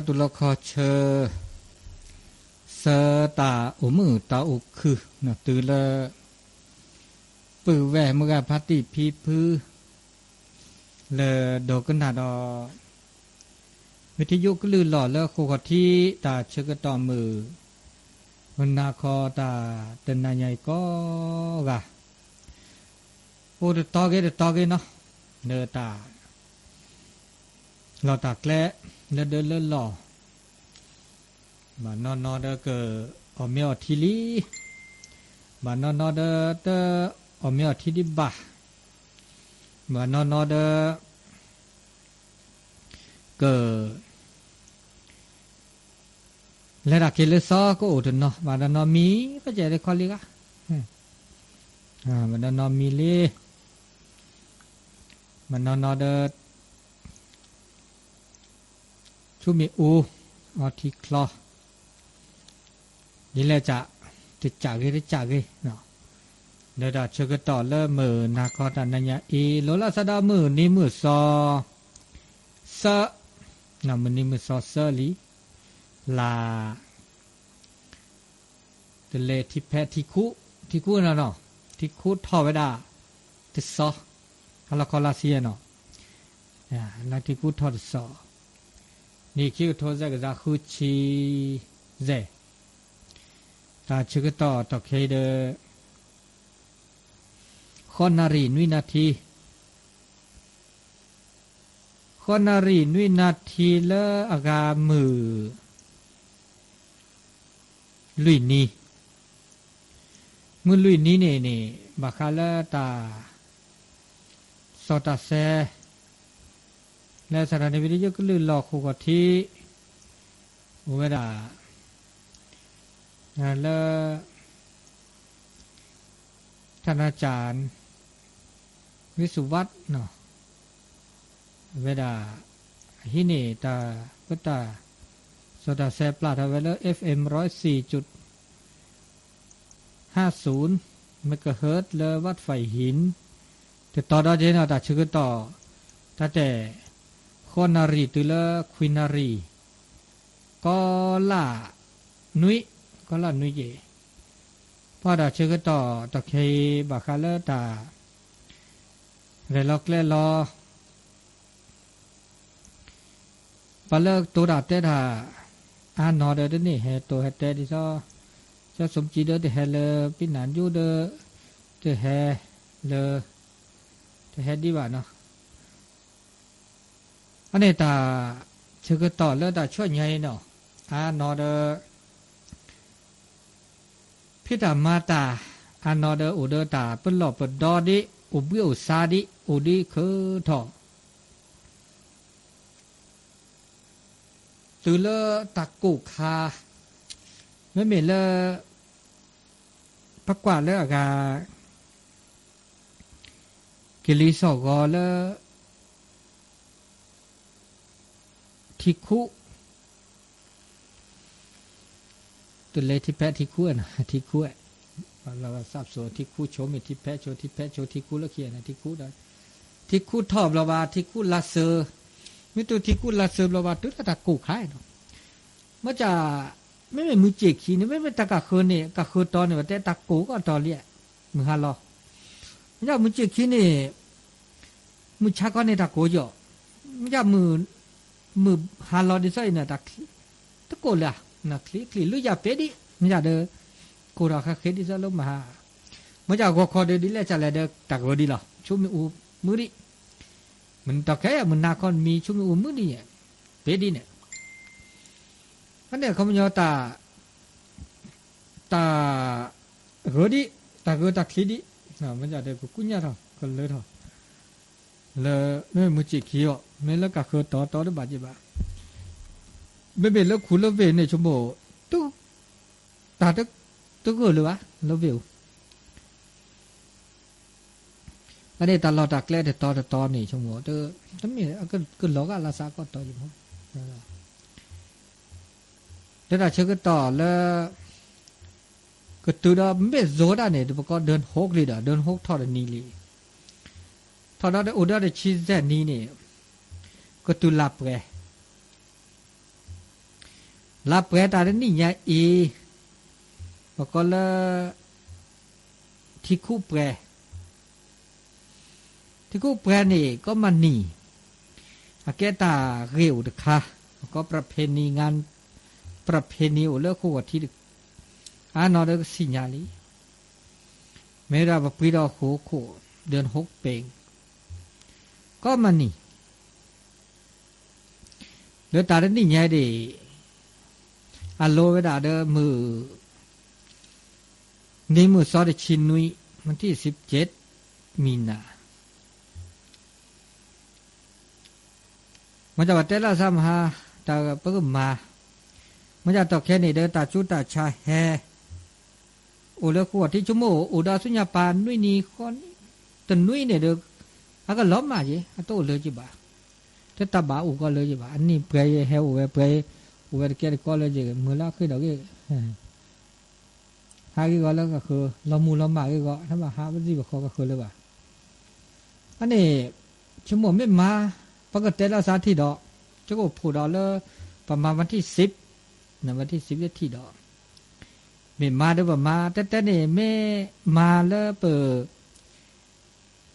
ก็ตุลคอเชอเสตาอุมือตาอุคือนะตือละปือแวมือพัติพีพือเลดอกกันนาดอวิทยุก็ลือหล่อแล้วโคกที่ตาเชกตอมือวันนาคอตาเตนนายใหญ่ก็กะโอ้ตตอเกตตอเกเนาะเนตาเราตากแกล้ เลเดินเลหล่อบานอนนอเดอเกออเมียวทิลีบานอนนอเดอเตออเมียวทิดิบะบานอนนอเดอเกเลรักเคลซอก็อุดเนาะบานอนมีก็จะได้คอลิกะอ่าบานอนมีเลบานอนนอเดอ ชุมีอูออทิคลอนี่แหละจะติดจากเลยติดจากเลยเนาะเดี๋ยวเชื่อก็ต่อเริ่มมือนาคอตันนัญญาอีโลลาสดามือนี่มือซอเซนามันนี่มือซอเซลีลาเดเลที่แพที่คุที่คุนะเนาะที่คุทอไว้ด้ติซอฮาลาคอลาเซียเนาะอ่าที่คุทอติซอ นี่คิวโทซะกะคุชีเซตาชึกต่อตอเคเดคอนารีนวินาทีคอนารีนวินาทีเลอากามือ และสถานวิทยุก็ลื่นหลอกคู่กับที่อุเวดาแล้วท่านอาจารย์ วิสุวัตเนาะเวดาฮินีตาพุตาสดาแซปลาทเวลเอฟเอ็มร้อยสี่จุดห้าศูนย์เมกะเฮิร์ตเลวัดไฟหินแต่ต่อได้เจนาตาชื่อต่อถ้าแต่ คอนารีตุเลควินารีก็ล่านุยก็ละนุยเยพอดาเชื่อก็ต่อตะเคบาคาเลตาเรลอกเลลอปะเลิกตัวดาเตดาอานอเดดนี่เฮตัวเฮเตดิซอจะสมจีเดอเฮเลปินันยูเดเตเฮเลเตเฮดีว่าเนาะ อันนี้ตาชื่อก็ต่อแล้วตาช่วยไงเนาะอานอเดพิตามาตาอานอเดอุเดอตาเปิ้นหลอบเปิดดอดิอุบิอุซาดิอุดิคือทอตือเลตักกุคาไม่เหม็นเลพักกว่าเลอากากิลิสอกอเล ทิคุตัวเลที่แพที่คู่นะที่คู่เราทราบส่วนที่คู่โชมิที่แพโชที่แพโชที่คู่แล้วเขียนนะที่คู่ได้ที่คู่ทอบราวาที่คู่ลาเซอร์มิตัวที่คู่ลาเซอร์ราวาตุ๊กตากูขายเนาะเมื่อจะไม่เป็นมือเจกีนี่ไม่เป็นตะกะคืนนี่กะคืนตอนนี่ว่าแต่ตะกูก็ตอนเรียมือฮาลอไม่ใช่มือเจกีนี่มือชักก็ในตะกูจ่อไม่ใช่มือ มือฮาลอดิไซน์น่ะตะตะโกล่ะนะคลีคลีลุยาเป็ดิไม่ใช่เด้อกูราคาเคดิซะลงมาไม่ใช่ก็ขอเดดิเลจะแลเด้อตะกูดีล่ะชุมอูมือดิมันตะแค่มันนาคอนมีชุมอูมือดิเป็ดิเนี่ยอันเนี้ยเขาไม่ยอตาตาเกดิตาเกตาคลีดินะมันจะเด้อกูกุญญาทอก็เลยทอ เลยไม่มุจิคีอ๋อไม่แล้วก็เคือต่อต่อได้บาดจิบาไม่เป็นแล้วคุณแล้วเวในชั่วโมงตุ๊ตาตึกตึกเกเลยวะแล้วเวลอันนี้ตลอดตักแรกแต่ตอแต่ตอนี่ชั่วโมงเตอทำไมก็ก็หลอกอะไรสักก็ต่ออยู่มั้งแล้วเราเชื่อก็ต่อแล้วก็ตัวเราไม่โจดอะเนี่ยตัวก็เดินหกเลยเด้อเดินหกทอดนี้เลย ทอดได้อุดได้ชีสแค่นี้เนี่ยก็ตุลับไง la pre ta ni nya e ปก็ละที่คู่แปรที่คู่แปรนี่ก็มันนี่อาเกตาเรียวดค่ะก็ประเพณีงานประเพณีโอเลคู่ที่อานอเดสิญญาลีเมื่อเราบปีดอโคโคเดือนหกเปง ก็มันนี่เดือตาดนี่ไงดิอโลเวดาเดมือนี่มือซอดชินนุยวันที่สิบเจ็ดมีนามันจะว่าเตล่าซัมฮาตาเปิ่มมา มันจะตอแค่นี้เดินตาจุดตาชาแฮโอเลขวดที่ชั่วโมงอุดาสุญญาปานนุยนี่คนตนนุยเนี่ยเด็ก อาก็ล้อมมาจีอาโตเลยจีบ่าแต่ตาบ่าอุก็เลยจีบ่าอันนี้เปรย์เฮอุเวเปยอุเวแกก็เลยจีมือละขึ้นดอกเกหากี่ก็แล้วก็คือเรามูเรามากี่ก็ถ้ามาหาวันที่ก็ก็คือเลยว่าอันนี้ชั่วโมงไม่มาปกติแล้วสาธิดอกจะก็ผูดดอกเลยประมาณวันที่สิบนะวันที่สิบจะที่ดอกไม่มาเด้อว่ามาแต่แต่นี่ไม่มาแล้วเปิดมาบุมาบานเนี่ยเมมาเลยเมมันจะเดิ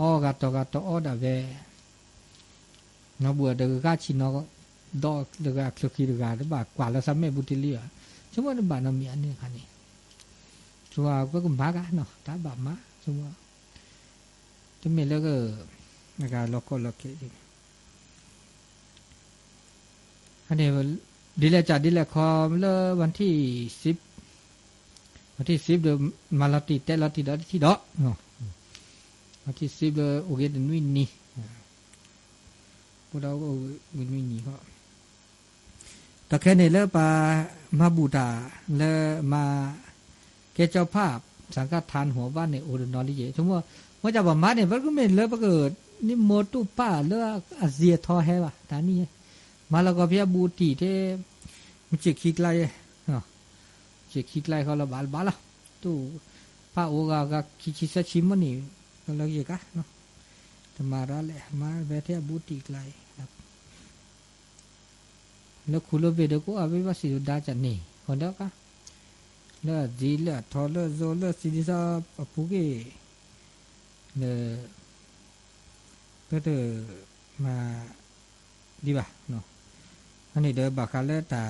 อเดออเดเวชิโนออทุบาออสุกอว่าออกาตอกาตออเดเวนาะบัวเดกาชิโนดอกเดกาคลกีเดกาทุบากว่าละซัมเมบุติเลียชั่วโมงบานมีอันนี้คันนี้ chùa có cũng bác á nó tá bà má chùa thế mình lỡ cái cái lọc có lọc cái อันนี้ดีแลจัดดีแลคอมเลวันที่สิบวันที่สิบเดือนมาลติแต่ลติดที่ดอเนาะ วันที่สิบเดือนโอเคเดือนวินนี่พวกเราก็วินวินนี่ก็แต่แค่นี้แล้วปามาบูตาแล้วมาแกเจ้าภาพ สังฆทานหัวบ้านในโอดนอลิเยสมมติว่าจะบอกมาเนี่ยมันก็ไม่เลยประเกิดนี่โมตุป้าเลือกอาเซียทอแฮวะตานี่มาแล้วก็เพียบูตีเทมันจะคิกไลเนาะจะคิกไลเขาละบาลบาละตู้ป้าโอกากคิชิสชิมมันนี่ ก็เลิกอีกอะเนาะจะมาระเลยมาเวทีบูติกไลครับแล้วคุณเราไปดูกูเอาไปว่าสิดดาจันนี่คนเดียวกันแล้วจีแล้วทอแล้วโซแล้วสิดิซาปุกิเนี่ยก็เดมาดีป่ะเนาะอันนี้เดบักกันแล้วแต่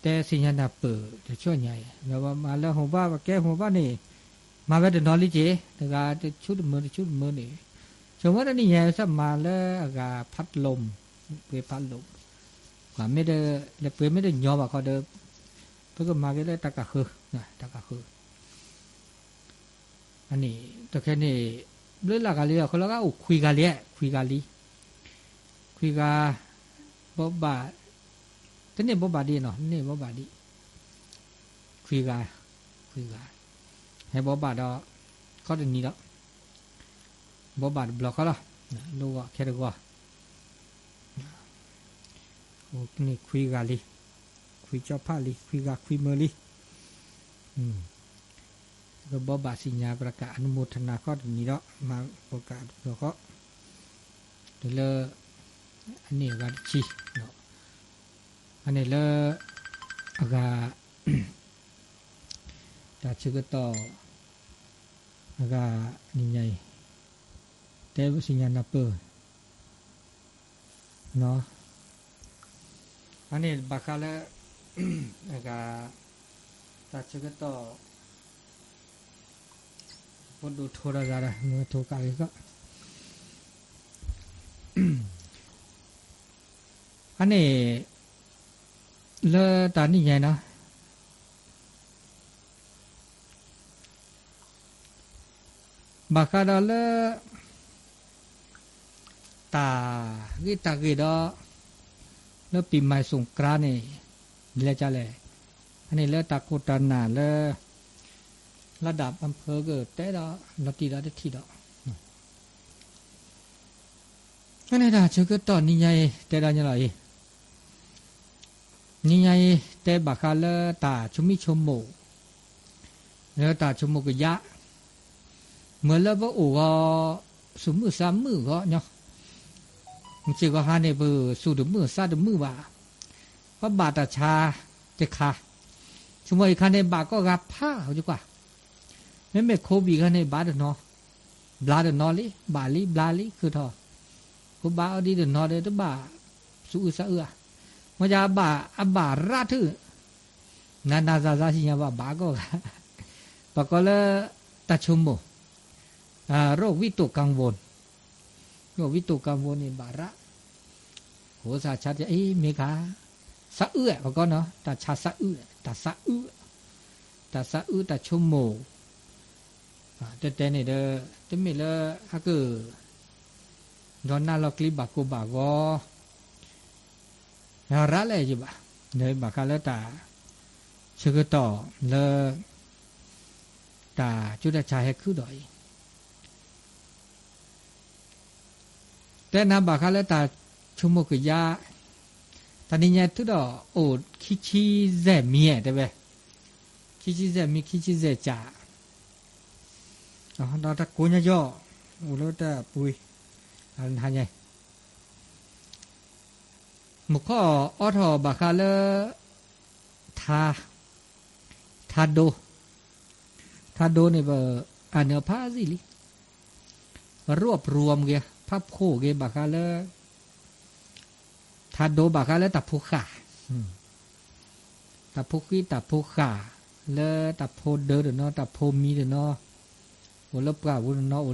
แต่สิญญาเปิดจะช่วยใหญ่แล้วมาแล้วหัวบ้าแก้หัวบ้านี่ มาเวทนอลิเจแต่กาชุดมือชุดมือนี่สมมติว่านี่ใหญ่สักมาแล้วกาพัดลมเปพัดลมว่าไม่ได้เลยเปไม่ได้ยอมว่าเขาเดิมเพื่อม ให้บอบาดอก็เดนี้ละบอบาดบล็อกเขาละดูว่าแค่ดูว่าโอ้นี่คุยกันลิคุยเจ้าผ้าลิคุยกันคุยเมลิอืมก็บอบาดสัญญาประกาศอนุโมทนาก็เดนี้ละมาประกาศบล็อก็เดี๋ยวอันนี้วันชีเนะอันนี้เลอากา ดาเลตากิตากิดอแล้วปีใหม่สงก รานต์นี่เรียกจะแลอันนี้เลิกตะโกตานาเลิกระดับอำเภอเกิดแต่ดอกเราตีเราได้ที่ดอกอันนี้ดาเชื่อก็ตอนนี้ไงแต่ดาเนี่ยไรนี่ไงแต่บักคาเลตาชุมิชมโมแล้วตาชมโมกยะ เหมือนแล้วว่าโอ้ก็สมมือสามมือก็เนาะมันเชื่อก็หาในเบอร์สูดมือซาดมือว่าพราะบาตาชาจะคาช่วยคันในบาก็รับผ้าเขาดีกว่าไม่เมโคบีคันในบาดนาะบลาดนาะลิบาลิบลาลิคือทอกูบาเอาดีเดนอเดตบาสู้ซะเอือมายาบาอบาราทึนานาซาซาสิญาบาบาก็ปะก็เลยตัดชุมโมอ่ โรควิตกกังวลโรควิตกกังวลนี่บาระโหสาชัดเอ้เมฆาสะเอื้อก็เนาะตาชาสะเอื้อตาสะเอื้อตาสะเอื้อตาชมโมอ่แต่แต่นี่เด้อจะไมีเลยฮักคือดอนนาลอกลิปบากูบากอนาระเลยจิบะเนยบากาเลตาชกต่อเลตาจุดชาให้คือดอย แต่นาบากาเลตาชุมกยาตอนนี้เนี่ยทุดอโอดคิชิเซมียได้ไหมคิชิเซมีคิชิเซจ่าอ๋อดาตะกูเนี่ยย่อโอ้แล้วแต่ปุยอันทันไงมุขอออทอบาคาเลทาทาโดทาโดเนี่ยเบอร์อันเนอพาสิลิรวบรวมเกีย พับโคเกบาคาเลทาโดบาคาเลตับผูขาตับผูกีตับผูขาเลตับโพเดอเดนอตับโพมีเดนอโอลปกาวุนนอโอ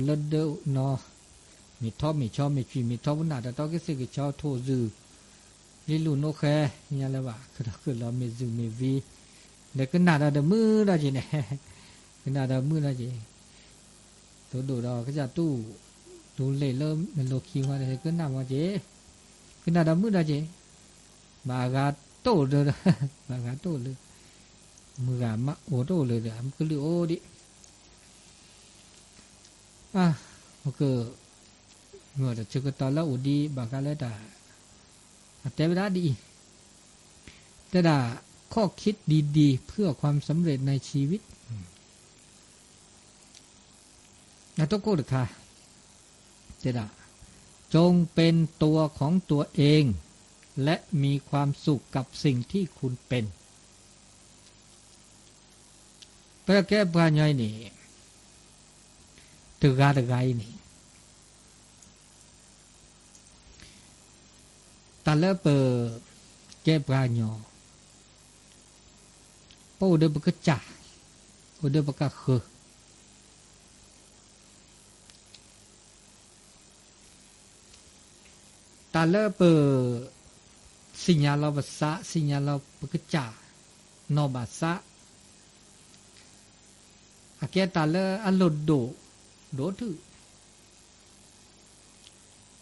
ดูเลยเริ่มโลคิวอะไรก็น่ามาเจก็น่าดำมืดอะเจบากาโตเลยบากาโตเลยมือกามะโอโตเลยเลยมันก็เลยโอดิอะโอเคเเมื่อจะเจอกัตอนแล้วอุดีบากาเล้วด่าแต่เวลาดีแต่ด่าข้อคิดดีๆ เพื่อความสำเร็จในชีวิตนะต้องโกรธค่ะ แต่ดาจงเป็นตัวของตัวเอง และมีความสุขกับสิ่งที่คุณเป็นเพื่อแก้ปัญหานี่ตึกาตะไกนี่ ta lỡ bờ cái bà nhỏ bao đứa bực chả bao đứa bực khờ ta lơ bờ sinh nhà lo vật xã sinh nhà lo bờ cái trả no bà xã à kia ta lơ ăn lột đổ đổ thử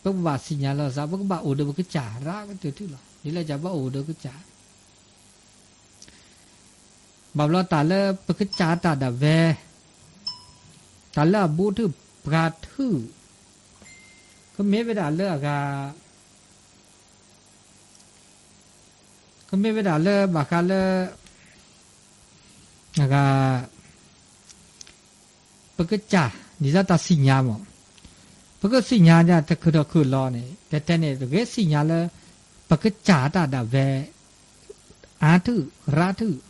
bức bà sinh nhà lo xã bức bà ổ được bờ cái trả ra cái từ thứ là đấy là trả bà ổ được cái trả bảo lo ta lơ bờ cái trả ta đã về ta lơ bố thứ bà thứ ก็เมื่อเวลาเลิกกา 선배배 달래 마칼래 나가 버그자 니자 다 시냐 뭐 버그 시냐냐 다 그러 그러네 대때네 그게 시냐래 버그자 다다 왜 아트 라트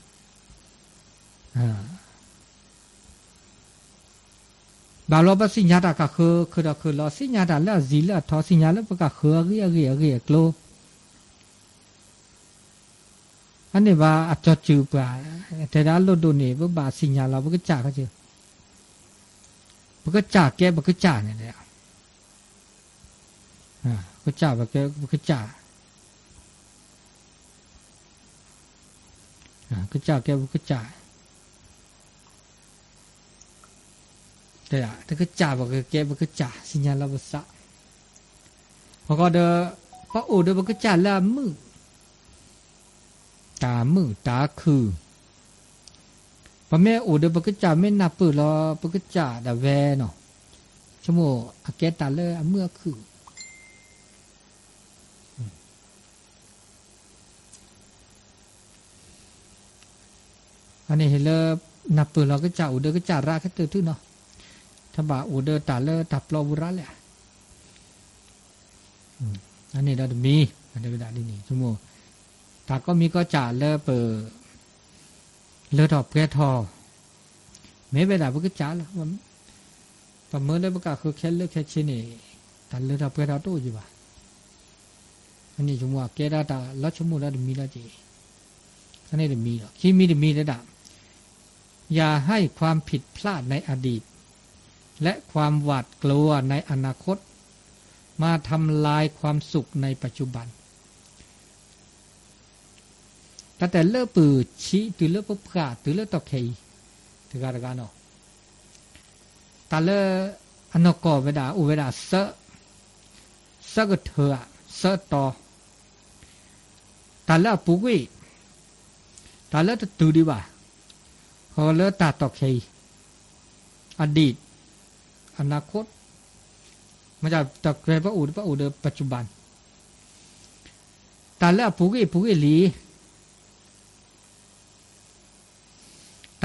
bà lo bác sinh nhà đã cả khờ khờ đã khờ lo sinh nhà đã là gì là thọ sinh nhà là bác cả khờ cái cái cái cái lo อันนี้ว่าอัจจูปาแต่ดาลดนี่บ่บาสิญญาเราบ่กจ่าก็จือบ่กจ่าแกบ่กจ่าเนี่ยก็จ่าแบบแกก็จ่าก็จ่าแกบก็จ่าแต่อะแต่ก็จ่าบอกแกบก็จ่าสิญญาลภาบุษาพอก็เดอพระโอเดอก็จ่าละมือ ตามือตาคือปะแม่อูเดปะกะจาไม่นับปือลอปะกะจาดาแวเนาะชั่วโมงอาแกตาเลอเมื่อคืออันนี้เฮเลยนับปือลอก็จาอูเดก็จาราแค่ตื่นทึเนาะถ้าบ่าอูเดตาเลอตับลอบุระแหละอันนี้เราจะมีอันนี้เวลาดีนี่ชโมต တာကောမီကောကြာလဲပလဲတော့ပြဲထောမဲပဲတာဘုကကြာလာပမလဲဘကခုခဲလဲခဲချင်းနေဒါလဲတော့ပြဲတော့တို့ကြည့်ပါအနည်းကျုံကကဲတာတာလက်ချုံမလားမီလားကြည့်ခနဲ့မီတော့ခီမီမီလက်တာอย่าให้ความผิดพลาดในอดีต และความหวาดกลัวในอนาคต มาทำลายความสุขในปัจจุบัน แต่แต่เลือปือชีตือเลือปุ๊บกาตือเลือตอกเคตือกาตกาเนาแต่เลืออนกเวดาอุเวดาเสเสก็เถอะเสต่อแต่เลือปุกวิแต่เลือตือดีว่าพอเลือตาตอกเคอดีต อนาคตมาจากตะเกรพระอูดพระอูดปัจจุบันแต่แล้วปุกิปุกิลี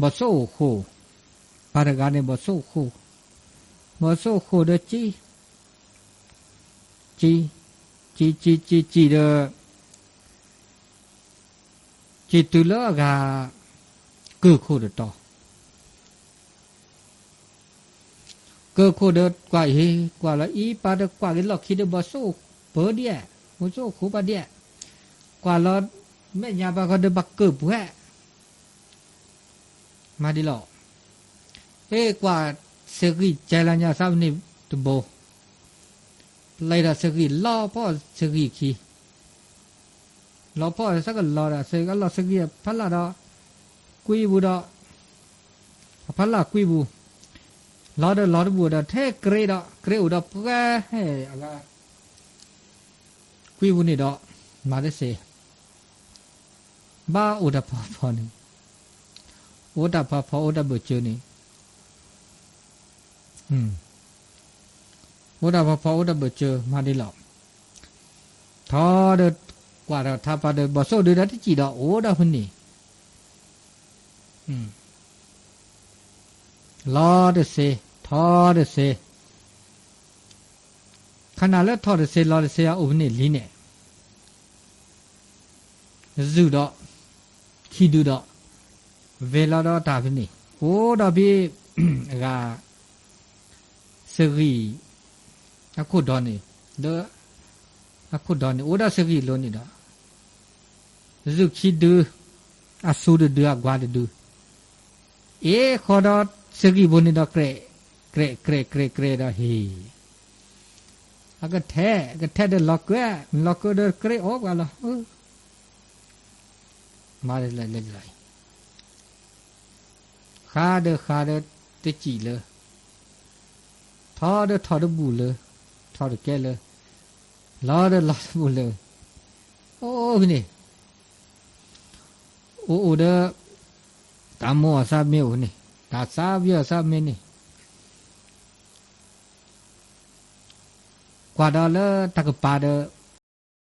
บลอลีบอโซโคปารกาเนบอโซโคบอโซโคเด้อจีจีจีจีจีจีเด้อจีตุลกากูโคเดตอก็โคเดกว่าเฮกว่าละอีปาเดกว่าลอกคิดบอโซเปอเดียบอโซคูปาเดียกว่าละแม่ยาบาก็เดบักเกิบแฮ มาดิหลอเอ้กว่าเสกีใจลัญญาทราบนี่ตโบไล่ละเสกีล่อพ่อเสกีขีล่อพ่อสักล่อละเสกล่อเสกีพัลละดอกุยบูดอพัลละกุยบูล่อดล่อดบูดอเทเกรดอเกรอุดอปะเฮอะกากุยบูนี่ดอมาได้เสบ้าอุดอพอพอนี่ โอตพาพอโอตบุจนี่อืมโอตพาพอโอตบุจมาดิหลอกทอเดกว่าเราทาปาเดบอโซเดดัที่จีดอโอดาหุ่นนี่อืมลอเดเซทอเดเซขณะแล้วทอเดเซลอเดเซอาอุบนี่ลีเนี่ยซูดอขีดูดอ เวลาเราตาพินี่โอ้ดอบีกาสกีอักขุดดอนนี่เด้อนักขุดดอนนี่โอ้ดาสกีลนี่ดอสุขิดืออาสูดเดือกวาดดือเอขอดอสกีบนนี่ดอกเครเกรเกรเกรเกรดอเฮก็แท้ก็แท้เดล็อกแวล็อกเดอเกรออกว่าละมาเลยเลยเลย คาเดอคาเดอเตจีเลยทอเดอทอเดอบูเลยทอเดอแกเลยลอเดอลอเอบูเลยโอ้นี่โอ้เดอตามัวซาเมียวนี่ตาซาเบียซาเมนี่กว่าเดอเลตะกปาเดอ